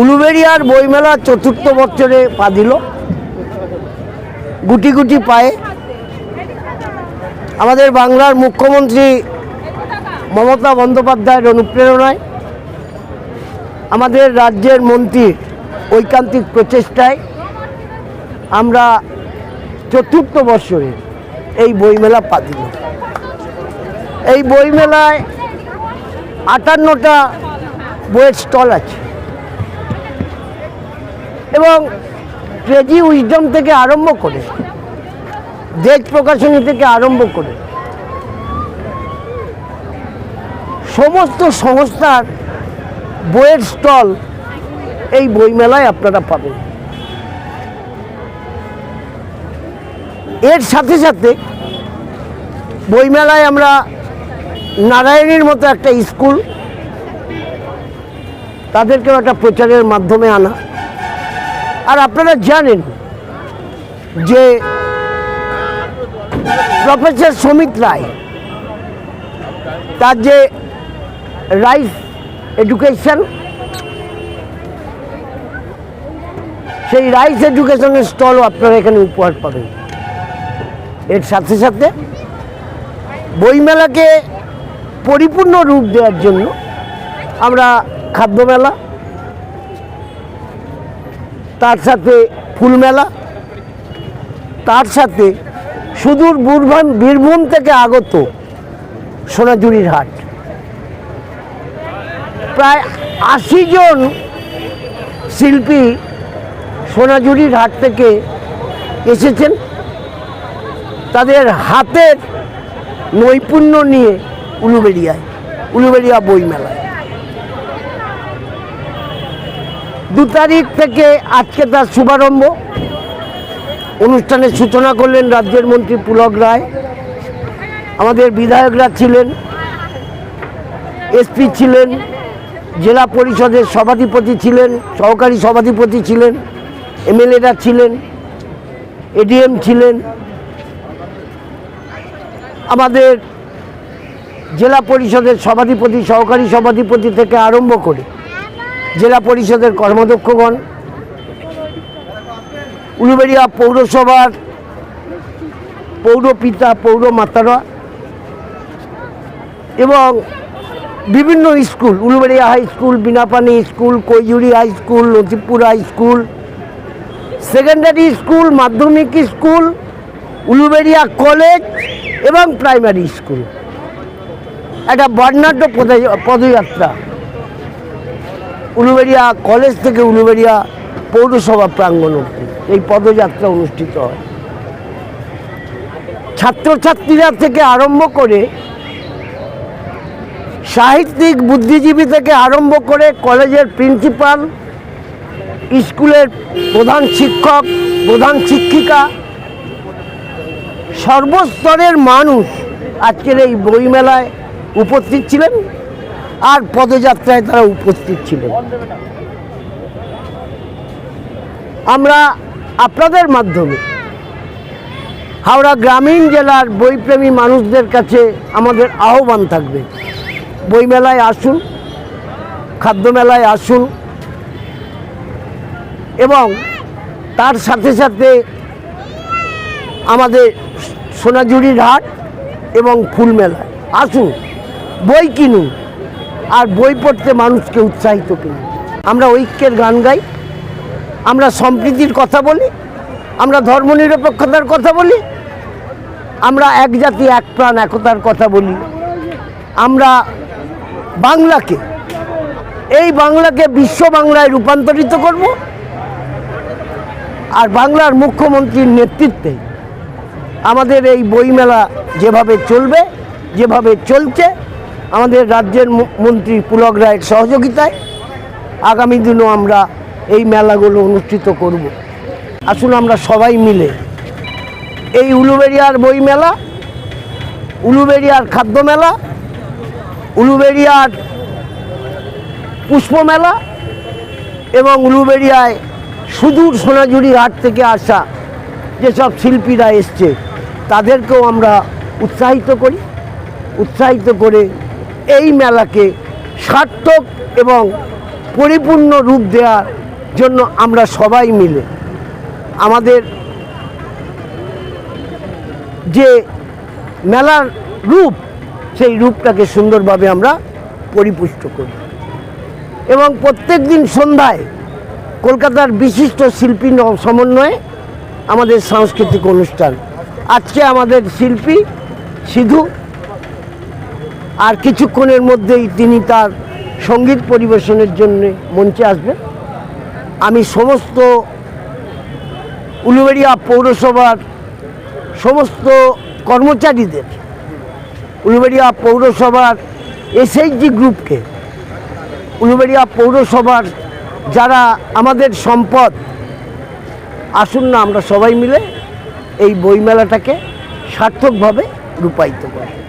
উলুবেরিয়ার বইমেলা চতুর্থ বছরে পা দিল। গুটি গুটি পায়ে। আমাদের বাংলার মুখ্যমন্ত্রী মমতা বন্দ্যোপাধ্যায়ের অনুপ্রেরণায় আমাদের রাজ্যের মন্ত্রীর ঐকান্তিক প্রচেষ্টায় আমরা চতুর্থ বৎসরে এই বইমেলা পা দিল। এই বইমেলায় আটান্নটা বইয়ের স্টল আছে। এবং ক্রেজি উইজডম থেকে আরম্ভ করে দেশ প্রকাশনী থেকে আরম্ভ করে, সমস্ত সংস্থার বইয়ের স্টল এই বইমেলায় আপনারা পাবেন। এর সাথে সাথে বইমেলায় আমরা নারায়ণীর মতো একটা স্কুল, তাদেরকেও একটা প্রচারের মাধ্যমে আনা। আর আপনারা জানেন যে প্রফেসর সমিত রায়, তার যে রাইস এডুকেশন সেই রাইস এডুকেশনের স্টলও আপনারা এখানে উপহার পাবেন। এর সাথে সাথে বইমেলাকে পরিপূর্ণ রূপ দেওয়ার জন্য আমরা খাদ্যমেলা তার সাথে ফুলমেলা তার সাথে সুদূর বীরভূম বীরভূম থেকে আগত সোনাঝুরির হাট। প্রায় আশি জন শিল্পী সোনাঝুরির হাট থেকে এসেছেন। তাদের হাতের নৈপুণ্য নিয়ে উলুবেড়িয়ায়, উলুবেড়িয়া বইমেলায়। দু তারিখ থেকে আজকে তার শুভারম্ভ। অনুষ্ঠানের সূচনা করলেন রাজ্যের মন্ত্রী পুলক রায়। আমাদের বিধায়করা ছিলেন, এসপি ছিলেন, জেলা পরিষদের সভাধিপতি ছিলেন, সহকারী সভাধিপতি ছিলেন, এমএলএরা ছিলেন, এডিএম ছিলেন। আমাদের জেলা পরিষদের সভাধিপতি, সহকারী সভাধিপতি থেকে আরম্ভ করে জেলা পরিষদের কর্মাধ্যক্ষগণ, উলুবেড়িয়া পৌরসভার পৌরপিতা পৌর মাতারা এবং বিভিন্ন school, Uluberia high school, Binapani school, Koijuri high school Latipur high school, secondary school, মাধ্যমিক স্কুল, উলুবেড়িয়া কলেজ এবং প্রাইমারি স্কুল। একটা বর্ণাঢ্য পদ- পদযাত্রা। উলুবেড়িয়া কলেজ থেকে উলুবেড়িয়া পৌরসভা প্রাঙ্গণ অব্দি এই পদযাত্রা অনুষ্ঠিত হয়। ছাত্রছাত্রীরা থেকে আরম্ভ করে সাহিত্যিক বুদ্ধিজীবী থেকে আরম্ভ করে কলেজের প্রিন্সিপাল, স্কুলের প্রধান শিক্ষক, প্রধান শিক্ষিকা, সর্বস্তরের মানুষ আজকের এই বইমেলায় উপস্থিত ছিলেন। আর পদযাত্রায় তারা উপস্থিত ছিলেন। আমরা আপনাদের মাধ্যমে হাওড়া গ্রামীণ জেলার বইপ্রেমী মানুষদের কাছে আমাদের আহ্বান থাকবে। বইমেলায় আসুন, খাদ্যমেলায় আসুন এবং তার সাথে সাথে আমাদের সোনাঝুরির হাট এবং ফুলমেলায়। আসুন, বই কিনুন। আর বই পড়তে মানুষকে উৎসাহিত করুন আমরা ঐক্যের গান গাই, আমরা সম্প্রীতির কথা বলি, আমরা ধর্মনিরপেক্ষতার কথা বলি, আমরা এক জাতি, এক প্রাণ, একতার কথা বলি। আমরা বাংলাকে, এই বাংলাকে বিশ্ব বাংলায় রূপান্তরিত করব আর বাংলার মুখ্যমন্ত্রীর নেতৃত্বে আমাদের এই বইমেলা যেভাবে চলবে, যেভাবে চলছে আমাদের রাজ্যের মন্ত্রী পুলক রায়ের সহযোগিতায় আগামী দিনও আমরা এই মেলাগুলো অনুষ্ঠিত করব। আসুন আমরা সবাই মিলে এই উলুবেড়িয়ার বই মেলা উলুবেড়িয়ার খাদ্য মেলা উলুবেড়িয়ার পুষ্প মেলা এবং উলুবেড়িয়ায় সুদূর সোনাঝুরি হাট থেকে আসা যেসব শিল্পীরা এসছে, তাদেরকেও আমরা উৎসাহিত করি। উৎসাহিত করে এই মেলাকে সার্থক এবং পরিপূর্ণ রূপ দেওয়ার জন্য আমরা সবাই মিলে আমাদের যে মেলার রূপ, সেই রূপটাকে সুন্দরভাবে আমরা পরিপুষ্ট করি। এবং প্রত্যেক দিন সন্ধ্যায় কলকাতার বিশিষ্ট শিল্পী সমন্বয়ে আমাদের সাংস্কৃতিক অনুষ্ঠান। আজকে আমাদের শিল্পী সিধু আর কিছুক্ষণের মধ্যেই তিনি তার সংগীত পরিবেশনের জন্য মঞ্চে আসবেন। আমি সমস্ত উলুবেড়িয়া পৌরসভার সমস্ত কর্মচারীদের, উলুবেড়িয়া পৌরসভার এসএইচজি গ্রুপকে, উলুবেড়িয়া পৌরসভার যারা আমাদের সম্পদ, আসুন না আমরা সবাই মিলে এই বইমেলাটাকে সার্থকভাবে রূপায়িত করি।